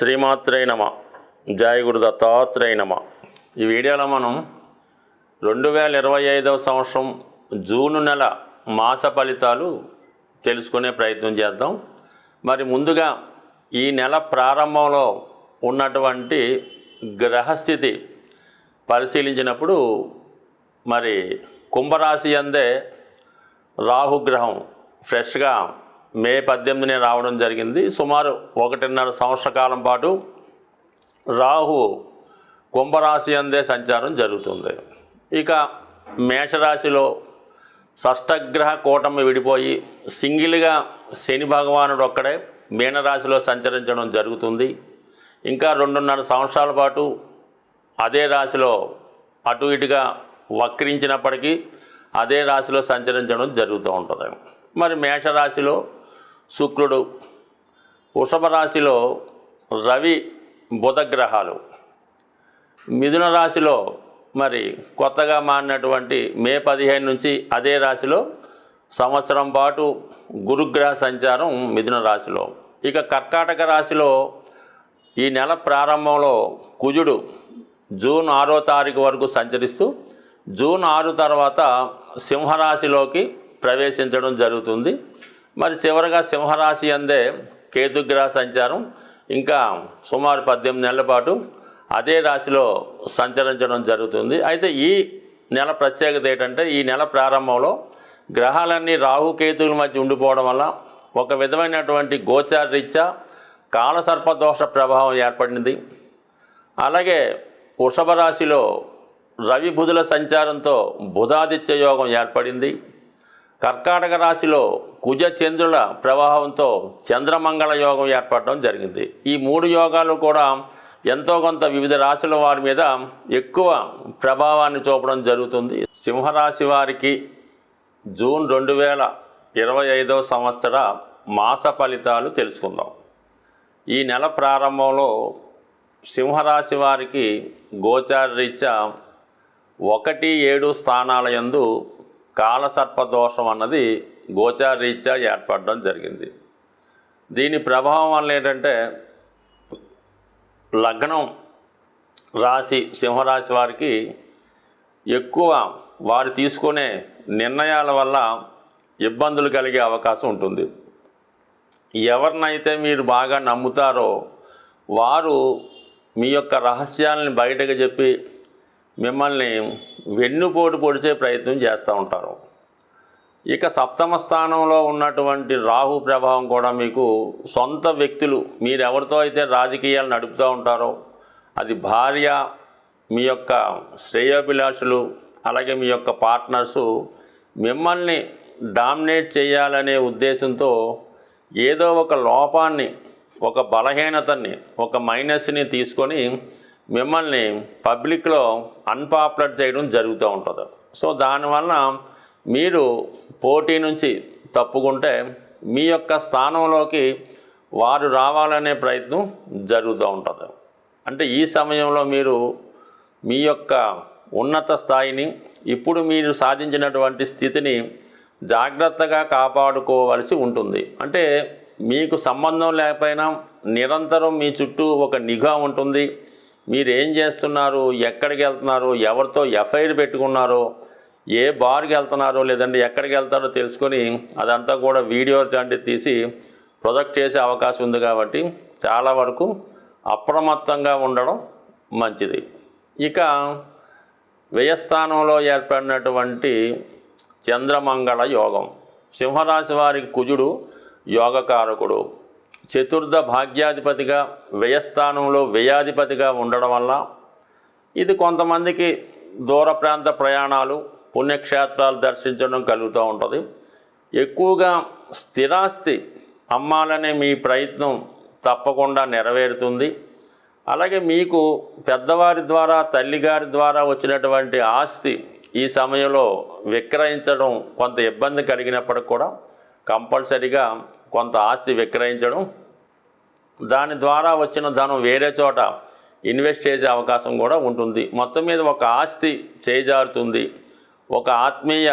శ్రీమాత్రే నమ. జయ దత్తాత్రేయ నమ. ఈ వీడియోలో మనం రెండు వేల ఇరవై ఐదవ సంవత్సరం జూను నెల మాస ఫలితాలు తెలుసుకునే ప్రయత్నం చేద్దాం. మరి ముందుగా ఈ నెల ప్రారంభంలో ఉన్నటువంటి గ్రహస్థితి పరిశీలించినప్పుడు మరి కుంభరాశి అందే రాహుగ్రహం ఫ్రెష్గా మే పద్దెనిమిదినే రావడం జరిగింది. సుమారు ఒకటిన్నర సంవత్సర కాలం పాటు రాహు కుంభరాశి అందే సంచారం జరుగుతుంది. ఇక మేషరాశిలో షష్టగ్రహ కూటమి విడిపోయి సింగిల్గా శని భగవానుడు ఒక్కడే మీనరాశిలో సంచరించడం జరుగుతుంది. ఇంకా రెండున్నర సంవత్సరాల పాటు అదే రాశిలో అటు ఇటుగా వక్రించినప్పటికీ అదే రాశిలో సంచరించడం జరుగుతూ ఉంటుంది. మరి మేషరాశిలో శుక్రుడు వృషభ రాశిలో రవి బుధగ్రహాలు. మిథున రాశిలో మరి కొత్తగా మారినటువంటి మే పదిహేను నుంచి అదే రాశిలో సంవత్సరం పాటు గురుగ్రహ సంచారం మిథున రాశిలో. ఇక కర్కాటక రాశిలో ఈ నెల ప్రారంభంలో కుజుడు జూన్ ఆరో తారీఖు వరకు సంచరిస్తూ జూన్ ఆరు తర్వాత సింహరాశిలోకి ప్రవేశించడం జరుగుతుంది. మరి చివరగా సింహరాశి అందే కేతుగ్రహ సంచారం. ఇంకా సుమారు పద్దెనిమిది నెలల పాటు అదే రాశిలో సంచరించడం జరుగుతుంది. అయితే ఈ నెల ప్రత్యేకత ఏంటంటే ఈ నెల ప్రారంభంలో గ్రహాలన్నీ రాహుకేతువుల మధ్య ఉండిపోవడం వల్ల ఒక విధమైనటువంటి గోచార రీత్యా కాలసర్పదోష ప్రభావం ఏర్పడింది. అలాగే వృషభ రాశిలో రవి బుధుల సంచారంతో బుధాదిత్య యోగం ఏర్పడింది. కర్కాటక రాశిలో కుజ చంద్రుల ప్రవాహంతో చంద్రమంగళ యోగం ఏర్పడడం జరిగింది. ఈ మూడు యోగాలు కూడా ఎంతో కొంత వివిధ రాశుల వారి మీద ఎక్కువ ప్రభావాన్ని చూపడం జరుగుతుంది. సింహరాశి వారికి జూన్ రెండు వేల ఇరవై ఐదవ సంవత్సర మాస ఫలితాలు తెలుసుకుందాం. ఈ నెల ప్రారంభంలో సింహరాశి వారికి గోచార రీత్యా ఒకటి ఏడు స్థానాల యందు కాలసర్పదోషం అన్నది గోచారీత్యా ఏర్పడడం జరిగింది. దీని ప్రభావం వల్ల ఏంటంటే లగ్నం రాశి సింహరాశి వారికి ఎక్కువ వారు తీసుకునే నిర్ణయాల వల్ల ఇబ్బందులు కలిగే అవకాశం ఉంటుంది. ఎవరినైతే మీరు బాగా నమ్ముతారో వారు మీ యొక్క రహస్యాలను బయటకు చెప్పి మిమ్మల్ని వెన్నుపోటు పొడిచే ప్రయత్నం చేస్తూ ఉంటారు. ఇక సప్తమ స్థానంలో ఉన్నటువంటి రాహు ప్రభావం కూడా మీకు సొంత వ్యక్తులు మీరెవరితో అయితే రాజకీయాలు నడుపుతూ ఉంటారో అది భార్య మీ యొక్క శ్రేయోభిలాషులు అలాగే మీ యొక్క పార్ట్నర్సు మిమ్మల్ని డామినేట్ చేయాలనే ఉద్దేశంతో ఏదో ఒక లోపాన్ని ఒక బలహీనతని ఒక మైనస్ని తీసుకొని మిమ్మల్ని పబ్లిక్లో అన్పాపులర్ చేయడం జరుగుతూ ఉంటుంది. సో దానివల్ల మీరు పోటీ నుంచి తప్పుకుంటే మీ యొక్క స్థానంలోకి వారు రావాలనే ప్రయత్నం జరుగుతూ ఉంటుంది. అంటే ఈ సమయంలో మీరు మీ యొక్క ఉన్నత స్థాయిని ఇప్పుడు మీరు సాధించినటువంటి స్థితిని జాగ్రత్తగా కాపాడుకోవలసి ఉంటుంది. అంటే మీకు సంబంధం లేకపోయినా నిరంతరం మీ చుట్టూ ఒక నిఘా ఉంటుంది. మీరు ఏం చేస్తున్నారు? ఎక్కడికి వెళ్తున్నారు? ఎవరితో ఎఫ్ఐఆర్ పెట్టుకున్నారో? ఏ బార్కి వెళ్తున్నారో? లేదంటే ఎక్కడికి వెళ్తారో తెలుసుకొని అదంతా కూడా వీడియో లాంటివి తీసి ప్రొజెక్ట్ చేసే అవకాశం ఉంది కాబట్టి చాలా వరకు అప్రమత్తంగా ఉండడం మంచిది. ఇక వ్యయస్థానంలో ఏర్పడినటువంటి చంద్రమంగళ యోగం. సింహరాశి వారికి కుజుడు యోగకారకుడు. చతుర్థ భాగ్యాధిపతిగా వ్యయస్థానంలో వ్యయాధిపతిగా ఉండడం వల్ల ఇది కొంతమందికి దూర ప్రాంత ప్రయాణాలు పుణ్యక్షేత్రాలు దర్శించడం కలుగుతూ ఉంటుంది. ఎక్కువగా స్థిరాస్తి అమ్మాలనే మీ ప్రయత్నం తప్పకుండా నెరవేరుతుంది. అలాగే మీకు పెద్దవారి ద్వారా తల్లిగారి ద్వారా వచ్చినటువంటి ఆస్తి ఈ సమయంలో విక్రయించడం కొంత ఇబ్బంది కలిగినప్పటికి కూడా కంపల్సరిగా కొంత ఆస్తి విక్రయించడం దాని ద్వారా వచ్చిన ధనం వేరే చోట ఇన్వెస్ట్ చేసే అవకాశం కూడా ఉంటుంది. మొత్తం మీద ఒక ఆస్తి చేజారుతుంది. ఒక ఆత్మీయ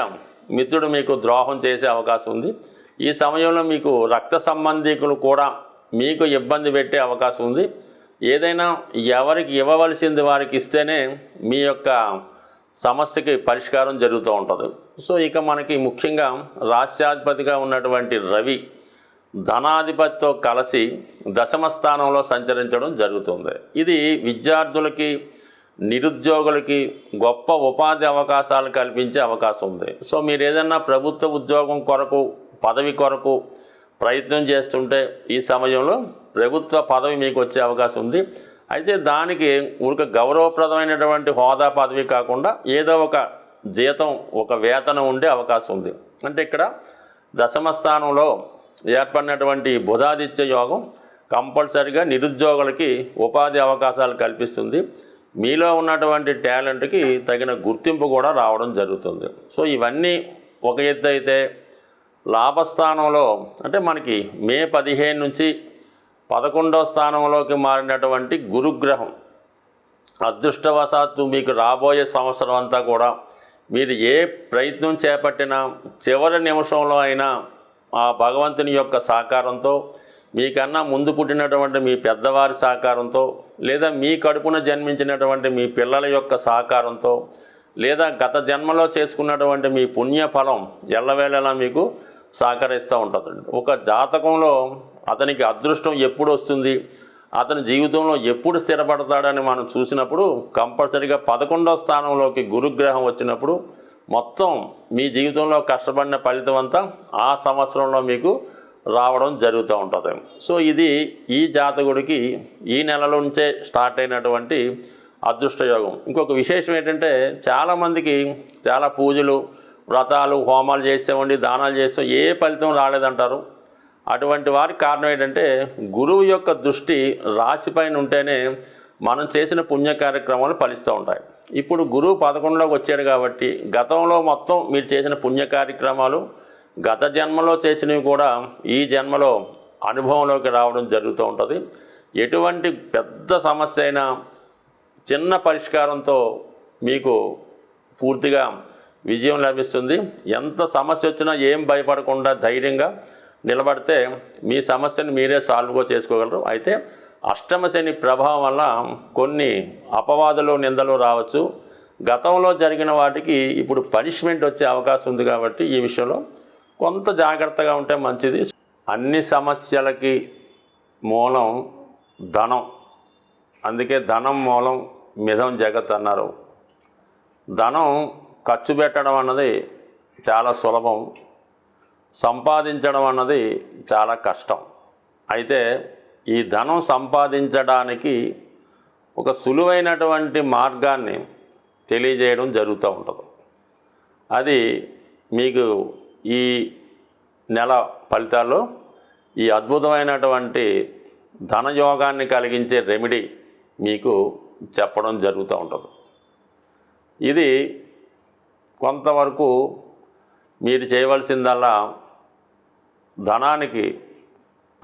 మిత్రుడు మీకు ద్రోహం చేసే అవకాశం ఉంది. ఈ సమయంలో మీకు రక్త సంబంధికులు కూడా మీకు ఇబ్బంది పెట్టే అవకాశం ఉంది. ఏదైనా ఎవరికి ఇవ్వవలసింది వారికి ఇస్తేనే మీ యొక్క సమస్యకి పరిష్కారం జరుగుతూ ఉంటుంది. సో ఇక మనకి ముఖ్యంగా రాష్ట్రాధిపతిగా ఉన్నటువంటి రవి ధనాధిపతితో కలిసి దశమ స్థానంలో సంచరించడం జరుగుతుంది. ఇది విద్యార్థులకి నిరుద్యోగులకి గొప్ప ఉపాధి అవకాశాలు కల్పించే అవకాశం ఉంది. సో మీరు ఏదైనా ప్రభుత్వ ఉద్యోగం కొరకు పదవి కొరకు ప్రయత్నం చేస్తుంటే ఈ సమయంలో ప్రభుత్వ పదవి మీకు వచ్చే అవకాశం ఉంది. అయితే దానికి ఊరిక గౌరవప్రదమైనటువంటి హోదా పదవి కాకుండా ఏదో ఒక జీతం ఒక వేతనం ఉండే అవకాశం ఉంది. అంటే ఇక్కడ దశమ స్థానంలో ఏర్పడినటువంటి బుధాదిత్య యోగం కంపల్సరిగా నిరుద్యోగులకి ఉపాధి అవకాశాలు కల్పిస్తుంది. మీలో ఉన్నటువంటి టాలెంట్కి తగిన గుర్తింపు కూడా రావడం జరుగుతుంది. సో ఇవన్నీ ఒక ఎత్తు అయితే లాభస్థానంలో అంటే మనకి మే పదిహేను నుంచి పదకొండవ స్థానంలోకి మారినటువంటి గురుగ్రహం అదృష్టవశాత్తు మీకు రాబోయే సంవత్సరం అంతా కూడా మీరు ఏ ప్రయత్నం చేపట్టినా చివరి నిమిషంలో అయినా ఆ భగవంతుని యొక్క సహకారంతో మీకన్నా ముందు పుట్టినటువంటి మీ పెద్దవారి సహకారంతో లేదా మీ కడుపున జన్మించినటువంటి మీ పిల్లల యొక్క సహకారంతో లేదా గత జన్మలో చేసుకున్నటువంటి మీ పుణ్యఫలం ఎల్లవేళలా మీకు సహకరిస్తూ ఉంటుందండి. ఒక జాతకంలో అతనికి అదృష్టం ఎప్పుడు వస్తుంది అతని జీవితంలో ఎప్పుడు స్థిరపడతాడని మనం చూసినప్పుడు కంపల్సరీగా పదకొండవ స్థానంలోకి గురుగ్రహం వచ్చినప్పుడు మొత్తం మీ జీవితంలో కష్టపడిన ఫలితం అంతా ఆ సంవత్సరంలో మీకు రావడం జరుగుతూ ఉంటుంది. సో ఇది ఈ జాతకుడికి ఈ నెల నుంచే స్టార్ట్ అయినటువంటి అదృష్టయోగం ఇంకొక విశేషం ఏంటంటే చాలామందికి చాలా పూజలు వ్రతాలు హోమాలు చేసామండి దానాలు చేస్తాం ఏ ఫలితం రాలేదంటారు. అటువంటి వారికి కారణం ఏంటంటే గురువు యొక్క దృష్టి రాశిపైన ఉంటేనే మనం చేసిన పుణ్య కార్యక్రమాలు ఫలిస్తూ ఉంటాయి. ఇప్పుడు గురువు పదకొండులోకి వచ్చాడు కాబట్టి గతంలో మొత్తం మీరు చేసిన పుణ్య కార్యక్రమాలు గత జన్మలో చేసినవి కూడా ఈ జన్మలో అనుభవంలోకి రావడం జరుగుతూ ఉంటుంది. ఎటువంటి పెద్ద సమస్య అయినా చిన్న పరిష్కారంతో మీకు పూర్తిగా విజయం లభిస్తుంది. ఎంత సమస్య వచ్చినా ఏం భయపడకుండా ధైర్యంగా నిలబడితే మీ సమస్యను మీరే సాల్వ్గా చేసుకోగలరు. అయితే అష్టమశని ప్రభావం వల్ల కొన్ని అపవాదులు నిందలు రావచ్చు. గతంలో జరిగిన వాటికి ఇప్పుడు పనిష్మెంట్ వచ్చే అవకాశం ఉంది కాబట్టి ఈ విషయంలో కొంత జాగ్రత్తగా ఉంటే మంచిది. అన్ని సమస్యలకి మూలం ధనం. అందుకే ధనం మూలం మిథం జగత్ అన్నారు. ధనం ఖర్చు పెట్టడం అన్నది చాలా సులభం. సంపాదించడం అన్నది చాలా కష్టం. అయితే ఈ ధనం సంపాదించడానికి ఒక సులువైనటువంటి మార్గాన్ని తెలియజేయడం జరుగుతూ ఉంటుంది. అది మీకు ఈ నెల ఫలితాల్లో ఈ అద్భుతమైనటువంటి ధనయోగాన్ని కలిగించే రెమెడీ మీకు చెప్పడం జరుగుతూ ఉంటుంది. ఇది కొంతవరకు మీరు చేయవలసిందల్లా ధనానికి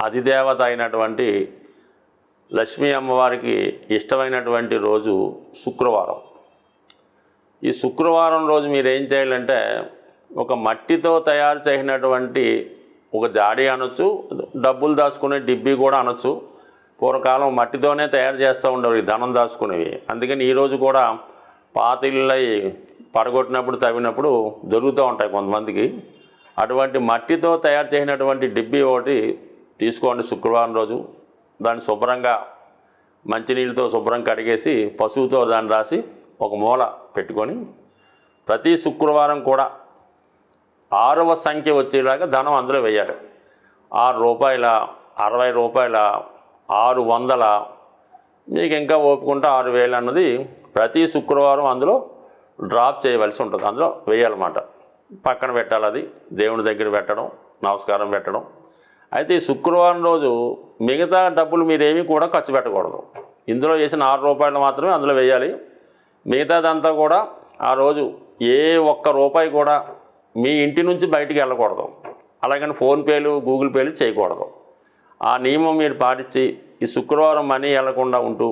అధిదేవత అయినటువంటి లక్ష్మీ అమ్మవారికి ఇష్టమైనటువంటి రోజు శుక్రవారం. ఈ శుక్రవారం రోజు మీరు ఏం చేయాలంటే ఒక మట్టితో తయారు చేసినటువంటి ఒక జాడి అనొచ్చు డబ్బులు దాచుకునే డిబ్బీ కూడా అనొచ్చు. పూర్వకాలం మట్టితోనే తయారు చేస్తూ ఉండేవి ఈ ధనం దాచుకునేవి. అందుకని ఈరోజు కూడా పాతిళ్ళై పడగొట్టినప్పుడు తవ్వినప్పుడు దొరుకుతూ ఉంటాయి కొంతమందికి. అటువంటి మట్టితో తయారు చేసినటువంటి డిబ్బీ ఒకటి తీసుకోండి శుక్రవారం రోజు. దాన్ని శుభ్రంగా మంచినీళ్ళతో శుభ్రం కడిగేసి పశువుతో దాన్ని రాసి ఒక మూల పెట్టుకొని ప్రతి శుక్రవారం కూడా ఆరవ సంఖ్య వచ్చేలాగా ధనం అందులో వేయాలి. ఆరు రూపాయల అరవై రూపాయల ఆరు వందల మీకు ఇంకా ఓపుకుంటే ఆరు వేలు అన్నది ప్రతి శుక్రవారం అందులో డ్రాప్ చేయవలసి ఉంటుంది. అందులో వేయాలన్నమాట. పక్కన పెట్టాలి అది. దేవుని దగ్గర పెట్టడం నమస్కారం పెట్టడం. అయితే ఈ శుక్రవారం రోజు మిగతా డబ్బులు మీరేమీ కూడా ఖర్చు పెట్టకూడదు. ఇందులో చేసిన ఆరు రూపాయలు మాత్రమే అందులో వేయాలి. మిగతాదంతా కూడా ఆ రోజు ఏ ఒక్క రూపాయి కూడా మీ ఇంటి నుంచి బయటికి వెళ్ళకూడదు. అలాగని ఫోన్పేలు గూగుల్ పేలు చేయకూడదు. ఆ నియమం మీరు పాటించి ఈ శుక్రవారం మనీ వెళ్ళకుండా ఉంటూ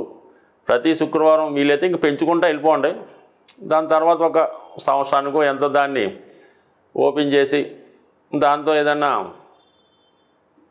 ప్రతి శుక్రవారం వీలైతే ఇంక పెంచుకుంటూ వెళ్ళిపోండి. దాని తర్వాత ఒక సంవత్సరానికో ఎంతో దాన్ని ఓపెన్ చేసి దాంతో ఏదన్నా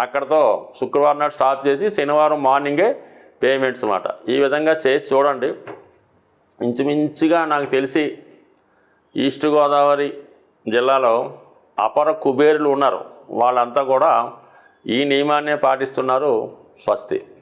అక్కడతో శుక్రవారం నాడు స్టాప్ చేసి శనివారం మార్నింగే పేమెంట్స్ అన్నమాట. ఈ విధంగా చేసి చూడండి. ఇంచుమించుగా నాకు తెలిసి ఈస్ట్ గోదావరి జిల్లాలో అపర కుబేరులు ఉన్నారు. వాళ్ళంతా కూడా ఈ నియమాన్నే పాటిస్తున్నారు స్వస్తి.